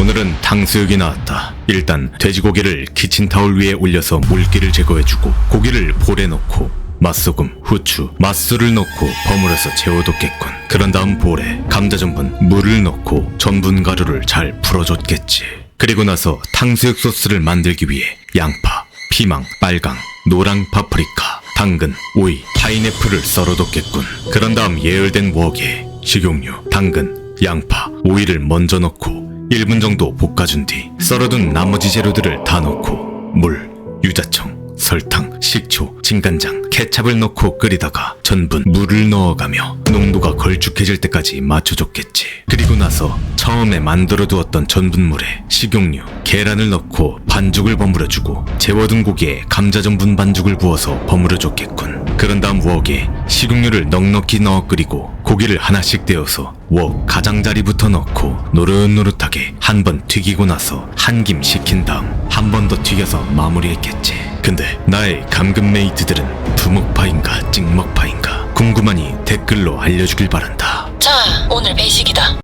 오늘은 탕수육이 나왔다. 일단 돼지고기를 키친타올 위에 올려서 물기를 제거해주고 고기를 볼에 넣고 맛소금, 후추, 맛술을 넣고 버무려서 재워뒀겠군. 그런 다음 볼에 감자 전분, 물을 넣고 전분 가루를 잘 풀어줬겠지. 그리고 나서 탕수육 소스를 만들기 위해 양파, 피망, 빨강, 노랑 파프리카, 당근, 오이, 파인애플을 썰어뒀겠군. 그런 다음 예열된 웍에 식용유, 당근, 양파, 오이를 먼저 넣고 1분 정도 볶아준 뒤 썰어둔 나머지 재료들을 다 넣고 물, 유자청, 설탕, 식초, 진간장, 케찹을 넣고 끓이다가 전분, 물을 넣어가며 농도가 걸쭉해질 때까지 맞춰줬겠지. 그리고 나서 처음에 만들어 두었던 전분물에 식용유, 계란을 넣고 반죽을 버무려주고 재워둔 고기에 감자 전분 반죽을 부어서 버무려줬겠군. 그런 다음 웍에 식용유를 넉넉히 넣어 끓이고 고기를 하나씩 떼어서 웍 가장자리부터 넣고 노릇노릇하게 한 번 튀기고 나서 한 김 식힌 다음 한 번 더 튀겨서 마무리했겠지. 근데 나의 감금 메이트들은 부먹파인가 찍먹파인가 궁금하니 댓글로 알려주길 바란다. 자, 오늘 배식이다.